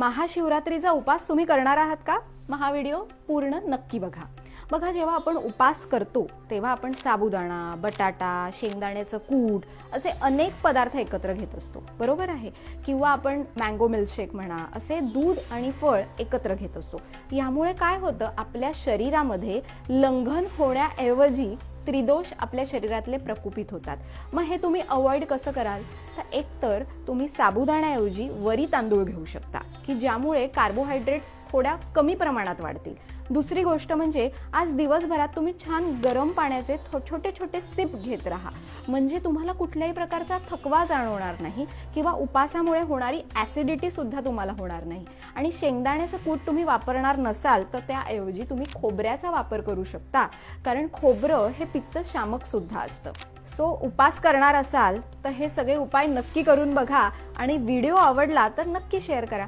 महाशिवरात्रीचा उपास तुम्ही करणार आहात का? महा व्हिडिओ पूर्ण नक्की बघा. बघा जेव्हा आपण उपास करतो तेव्हा आपण साबुदाणा बटाटा शेंगदाण्याचं कूट असे अनेक पदार्थ एकत्र घेत असतो. बरोबर आहे? किंवा आपण मँगो मिल्कशेक म्हणा असे दूध आणि फळ एकत्र घेत असतो. यामुळे काय होतं? आपल्या शरीरामध्ये लंघन होण्याऐवजी त्रिदोष आपल्या शरीरातले प्रकुपित होतात. मग हे तुम्ही अवॉइड कसं कराल? तर एकतर तुम्ही साबुदाण्याऐवजी वरी तांदूळ घेऊ शकता की ज्यामुळे कार्बोहायड्रेट्स थोड्या कमी प्रमाणात वाढतील. दुसरी गोष्ट म्हणजे आज दिवसभरात तुम्ही छान गरम पाण्याचे थो- छोटे छोटे सिप घेत राहा. म्हणजे तुम्हाला कुठल्याही प्रकारचा थकवा जाणवणार नाही किंवा उपासामुळे होणारी ॲसिडिटी सुद्धा तुम्हाला होणार नाही. आणि शेंगदाण्याचं कूट तुम्ही वापरणार नसाल तर त्याऐवजी तुम्ही खोबऱ्याचा वापर करू शकता. कारण खोबरं हे पित्त शामक सुद्धा असतं. सो उपास करणार असाल तर हे सगळे उपाय नक्की करून बघा. आणि व्हिडिओ आवडला तर नक्की शेअर करा.